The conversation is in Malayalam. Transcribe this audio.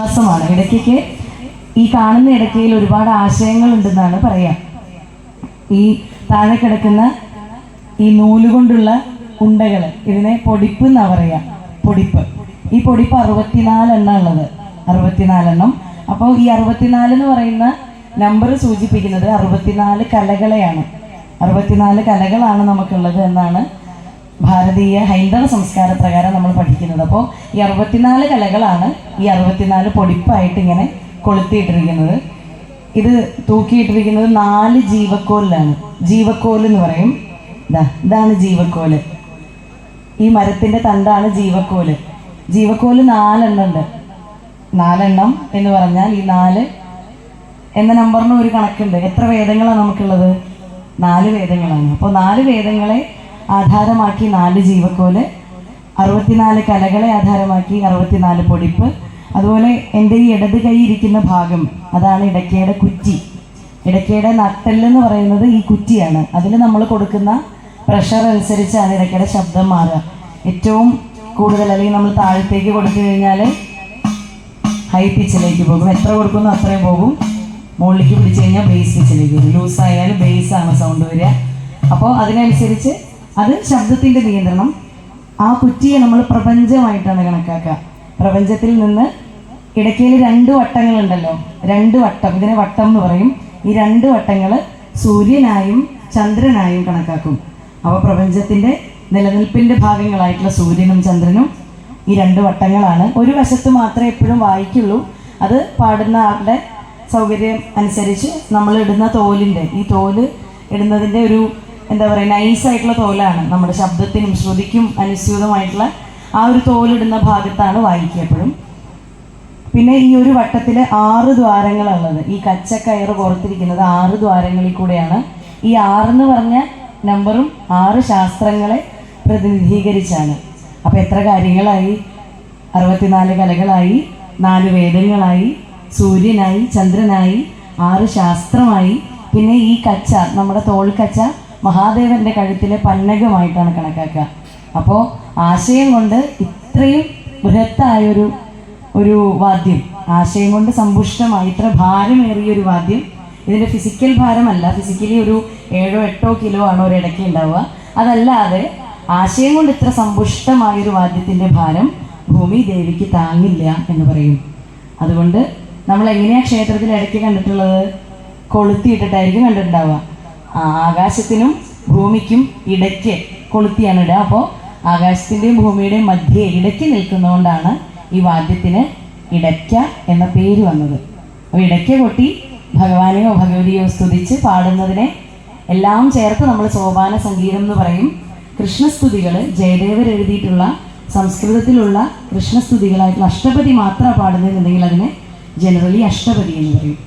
വിശ്വാസമാണ് ഇടയ്ക്കൊക്കെ ഈ കാണുന്ന ഇടയ്ക്കയിൽ ഒരുപാട് ആശയങ്ങൾ ഉണ്ടെന്നാണ് പറയാം. ഈ താഴെ കിടക്കുന്ന ഈ നൂലുകൊണ്ടുള്ള ഉണ്ടകൾ ഇതിനെ പൊടിപ്പ് എന്നാ പറയാ. പൊടിപ്പ്. ഈ പൊടിപ്പ് അറുപത്തിനാലെണ്ണ ഉള്ളത്. അറുപത്തിനാലെണ്ണം. അപ്പോൾ ഈ അറുപത്തിനാല് എന്ന് പറയുന്ന നമ്പർ സൂചിപ്പിക്കുന്നത് അറുപത്തിനാല് കലകളെയാണ്. അറുപത്തിനാല് കലകളാണ് നമുക്കുള്ളത് എന്നാണ് ഭാരതീയ ഹൈന്ദവ സംസ്കാര പ്രകാരം നമ്മൾ പഠിക്കുന്നത്. അപ്പോൾ ഈ അറുപത്തിനാല് കലകളാണ് ഈ അറുപത്തിനാല് പൊടിപ്പായിട്ട് ഇങ്ങനെ കൊളുത്തിയിട്ടിരിക്കുന്നത്. ഇത് തൂക്കിയിട്ടിരിക്കുന്നത് നാല് ജീവക്കോലിലാണ്. ജീവക്കോൽ എന്ന് പറയും. ഇതാ ഇതാണ് ജീവക്കോൽ. ഈ മരത്തിന്റെ തണ്ടാണ് ജീവക്കോൽ. ജീവക്കോൽ നാലെണ്ണം ഉണ്ട്. നാലെണ്ണം എന്ന് പറഞ്ഞാൽ ഈ നാല് എന്ന നമ്പറിന് ഒരു കണക്കുണ്ട്. എത്ര വേദങ്ങളാണ് നമുക്കുള്ളത്? നാല് വേദങ്ങളാണ്. അപ്പോൾ നാല് വേദങ്ങളെ ആധാരമാക്കി നാല് ജീവക്കോൽ അറുപത്തിനാല് കലകളെ ആധാരമാക്കി അറുപത്തിനാല് പൊടിപ്പ്. അതുപോലെ എന്റെ ഈ ഇടത് കൈ ഇരിക്കുന്ന ഭാഗം അതാണ് ഇടയ്ക്കയുടെ കുറ്റി. ഇടയ്ക്കയുടെ നട്ടെല്ലെന്ന് പറയുന്നത് ഈ കുറ്റിയാണ്. അതിൽ നമ്മൾ കൊടുക്കുന്ന പ്രഷർ അനുസരിച്ചാണ് ഇടയ്ക്കയുടെ ശബ്ദം മാറുക. ഏറ്റവും കൂടുതൽ അല്ലെങ്കിൽ നമ്മൾ താഴത്തേക്ക് കൊടുത്തു കഴിഞ്ഞാൽ ഹൈ പിച്ചിലേക്ക് പോകും. എത്ര കൊടുക്കുന്നു അത്രയും പോകും. മുകളിലേക്ക് പിടിച്ചു കഴിഞ്ഞാൽ ബേസ് പിച്ചിലേക്ക് വരും ലൂസ് ആയാലും ബേസ് ആണ് സൗണ്ട് വരിക. അപ്പോൾ അതിനനുസരിച്ച് അത് ശബ്ദത്തിന്റെ നിയന്ത്രണം. ആ കുറ്റിയെ നമ്മൾ പ്രപഞ്ചമായിട്ടാണ് കണക്കാക്കുക. പ്രപഞ്ചത്തിൽ നിന്ന് ഇടയ്ക്കയിൽ രണ്ട് വട്ടങ്ങളുണ്ടല്ലോ. രണ്ട് വട്ടം ഇതിനെ വട്ടം എന്ന് പറയും. ഈ രണ്ട് വട്ടങ്ങൾ സൂര്യനായും ചന്ദ്രനായും കണക്കാക്കും. അപ്പോൾ പ്രപഞ്ചത്തിന്റെ നിലനിൽപ്പിന്റെ ഭാഗങ്ങളായിട്ടുള്ള സൂര്യനും ചന്ദ്രനും ഈ രണ്ട് വട്ടങ്ങളാണ്. ഒരു വശത്ത് മാത്രമേ എപ്പോഴും വായിക്കുള്ളൂ. അത് പാടുന്ന ആളുടെ സൗകര്യം അനുസരിച്ച് നമ്മൾ ഇടുന്ന തോലിന്റെ ഈ തോൽ ഇടുന്നതിന്റെ ഒരു എന്താ പറയുക നൈസായിട്ടുള്ള തോലാണ്. നമ്മുടെ ശബ്ദത്തിനും ശ്രുതിക്കും അനുസ്യൂതമായിട്ടുള്ള ആ ഒരു തോലിടുന്ന ഭാഗത്താണ് വായിക്കുക എപ്പോഴും. പിന്നെ ഈ ഒരു വട്ടത്തിൽ ആറ് ദ്വാരങ്ങളുള്ളത്. ഈ കച്ചക്കയറ് പുറത്തിരിക്കുന്നത് ആറ് ദ്വാരങ്ങളിൽ കൂടെയാണ്. ഈ ആറെന്ന് പറഞ്ഞ നമ്പറും ആറ് ശാസ്ത്രങ്ങളെ പ്രതിനിധീകരിച്ചാണ്. അപ്പം എത്ര കാര്യങ്ങളായി? അറുപത്തിനാല് കലകളായി നാല് വേദങ്ങളായി സൂര്യനായി ചന്ദ്രനായി ആറ് ശാസ്ത്രമായി. പിന്നെ ഈ കച്ച നമ്മുടെ തോൾ കച്ച മഹാദേവന്റെ കഴുത്തിലെ പല്ലകമായിട്ടാണ് കണക്കാക്കുക. അപ്പോൾ ആശയം കൊണ്ട് ഇത്രയും ബൃഹത്തായൊരു ഒരു വാദ്യം ആശയം കൊണ്ട് സമ്പുഷ്ടമായി ഇത്ര ഭാരമേറിയ ഒരു വാദ്യം ഇതിന്റെ ഫിസിക്കൽ ഭാരമല്ല ഫിസിക്കലി ഒരു ഏഴോ എട്ടോ കിലോ ആണ് ഒരു ഇടയ്ക്ക് ഉണ്ടാവുക. അതല്ലാതെ ആശയം കൊണ്ട് ഇത്ര സമ്പുഷ്ടമായൊരു വാദ്യത്തിന്റെ ഭാരം ഭൂമി ദേവിക്ക് താങ്ങില്ല എന്ന് പറയും. അതുകൊണ്ട് നമ്മൾ എങ്ങനെയാ ക്ഷേത്രത്തിൽ ഇടയ്ക്ക് കണ്ടിട്ടുള്ളത്? കൊളുത്തിയിട്ടിട്ടായിരിക്കും കണ്ടിട്ടുണ്ടാവുക. ആകാശത്തിനും ഭൂമിക്കും ഇടയ്ക്ക് കൊളുത്തിയാണ് ഇടുക അപ്പോൾ ആകാശത്തിന്റെയും ഭൂമിയുടെയും മധ്യേ ഇടയ്ക്ക് നിൽക്കുന്നതുകൊണ്ടാണ് ഈ വാദ്യത്തിന് ഇടയ്ക്ക എന്ന പേര് വന്നത്. അപ്പോൾ ഇടയ്ക്ക കൊട്ടി ഭഗവാനെയോ ഭഗവതിയോ സ്തുതിച്ച് പാടുന്നതിനെ എല്ലാം ചേർത്ത് നമ്മൾ സോപാന സംഗീതം എന്ന് പറയും. കൃഷ്ണസ്തുതികൾ ജയദേവർ എഴുതിയിട്ടുള്ള സംസ്കൃതത്തിലുള്ള കൃഷ്ണസ്തുതികളായിട്ടുള്ള അഷ്ടപതി മാത്രമാണ് പാടുന്നതെന്നുണ്ടെങ്കിൽ അതിനെ ജനറലി അഷ്ടപതി എന്ന് പറയും.